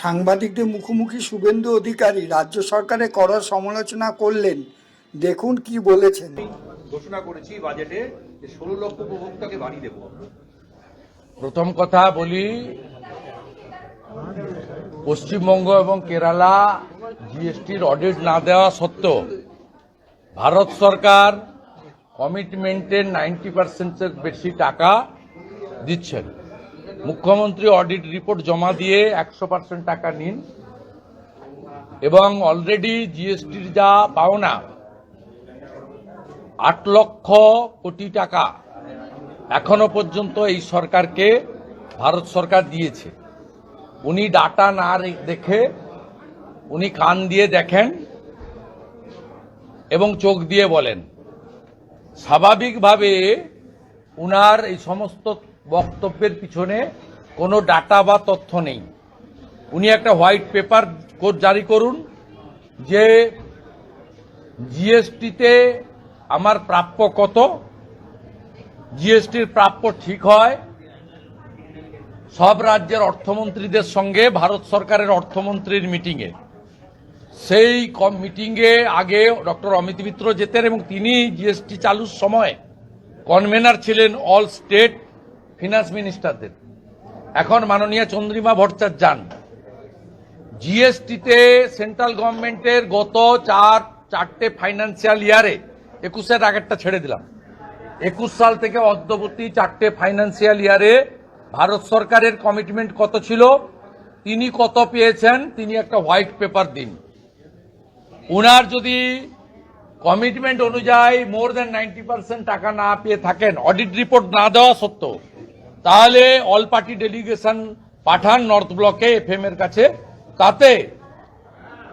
সাংবাদিকদের মুখোমুখি শুভেন্দু অধিকারী রাজ্য সরকারের কড়া সমালোচনা করলেন। দেখুন কি বলেছেন। ঘোষণা করেছি বাজেটে ষোলো লক্ষ উপভোক্তাকে বাড়ি দেবো প্রথম কথা বলি পশ্চিমবঙ্গ এবং কেরালা জিএসটির অডিট না দেওয়া সত্ত্বেও ভারত সরকার কমিটমেন্টের নাইনটি পার্সেন্টের বেশি টাকা দিচ্ছেন। মুখ্যমন্ত্রী অডিট রিপোর্ট জমা দিয়ে একশো পার্সেন্ট টাকা নিন। এবং অলরেডি জিএসটির যা পাওনা, আট লক্ষ কোটি টাকা এখনও পর্যন্ত এই সরকারকে, ভারত সরকার দিয়েছে। উনি ডাটা না দেখে, উনি কান দিয়ে দেখেন এবং চোখ দিয়ে বলেন। স্বাভাবিকভাবে উনার এই সমস্ত বক্তব্যের পিছনে কোনো ডাটা বা তথ্য নেই। উনি একটা হোয়াইট পেপার জারি করুন যে জিএসটিতে আমার প্রাপ্য কত জিএসটির প্রাপ্য ঠিক হয়, সব রাজ্যের অর্থমন্ত্রীদের সঙ্গে, ভারত সরকারের অর্থমন্ত্রীর মিটিংয়ে সেই মিটিংয়ে আগে ডক্টর অমিত মিত্র যেতেন এবং তিনি জিএসটি চালুর সময় কনভেনার ছিলেন অল স্টেট ফিনান্স মিনিস্টারদের এখন মাননীয় চন্দ্রিমা ভট্টাচার্য যান জিএসটিতে সেন্ট্রাল গভর্নমেন্টের গত চার, চারটে ফাইন্যান্সিয়াল ইয়ারে একুশের আগেরটা ছেড়ে দিলাম। একুশ সাল থেকে অদ্যবর্তী চারটে ফাইন্যান্সিয়াল ইয়ারে ভারত সরকারের কমিটমেন্ট কত ছিল? তিনি কত পেয়েছেন? তিনি একটা হোয়াইট পেপার দিন। উনার যদি কমিটমেন্ট অনুযায়ী মোর দেন নাইনটি পার্সেন্ট টাকা না পেয়ে থাকেন অডিট রিপোর্ট না দেওয়া সত্ত্বেও তাহলে অল পার্টি ডেলিগেশন পাঠান নর্থ ব্লকে এফএম এর কাছে। তাতে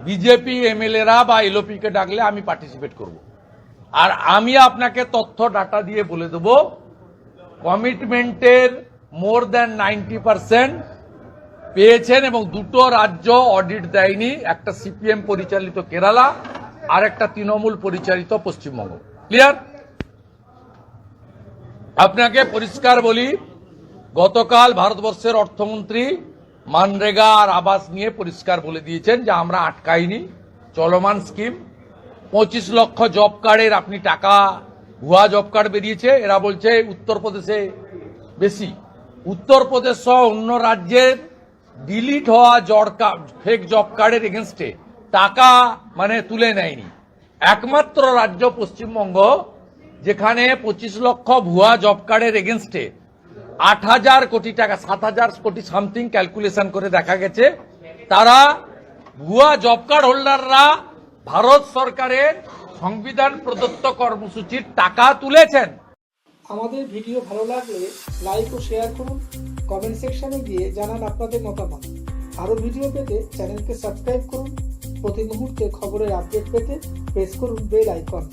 বিজেপি এমএলএরা বা এলওপি কে ডাকলে আমি পার্টিসিপেট করব। আর আমি আপনাকে তথ্য ডাটা দিয়ে বলে দেব কমিটমেন্টের মোর দেন নাইনটি পার্সেন্ট পেয়েছেন এবং দুটো রাজ্য অডিট দেয়নি, একটা সিপিএম পরিচালিত কেরালা, আর একটা তৃণমূল পরিচালিত পশ্চিমবঙ্গ। ক্লিয়ার আপনাকে পরিষ্কার বলি গতকাল ভারতবর্ষের অর্থমন্ত্রী মানরেগা আর আবাস নিয়ে পরিষ্কার বলে দিয়েছেন যে আমরা আটকাইনি, চলমান স্কিম। পঁচিশ লক্ষ জব কার্ডের আপনি টাকা, ভুয়া জব কার্ড বেরিয়েছে। এরা বলছে উত্তরপ্রদেশে বেশি। উত্তরপ্রদেশ সহ অন্য রাজ্যের ডিলিট হওয়া জব ফেক জব কার্ডের এগেনস্টে টাকা মানে তুলে নেয়নি। একমাত্র রাজ্য পশ্চিমবঙ্গ যেখানে পঁচিশ লক্ষ ভুয়া জব কার্ডের এগেনস্টে আট হাজার কোটি টাকা, সাত হাজার কোটি সামথিং ক্যালকুলেশন করে দেখা গেছে, তারা ভুয়া জব কার্ড হোল্ডাররা ভারত সরকারের সংবিধান প্রদত্ত কর্মসূচির টাকা তুলেছেন। আমাদের ভিডিও ভালো লাগলে লাইক ও শেয়ার করুন কমেন্ট সেকশনে গিয়ে জানান আপনাদের মতামত। আরও ভিডিও পেতে চ্যানেলকে সাবস্ক্রাইব করুন, প্রতি মুহূর্তে খবরের আপডেট পেতে প্রেস করুন বেল আইকন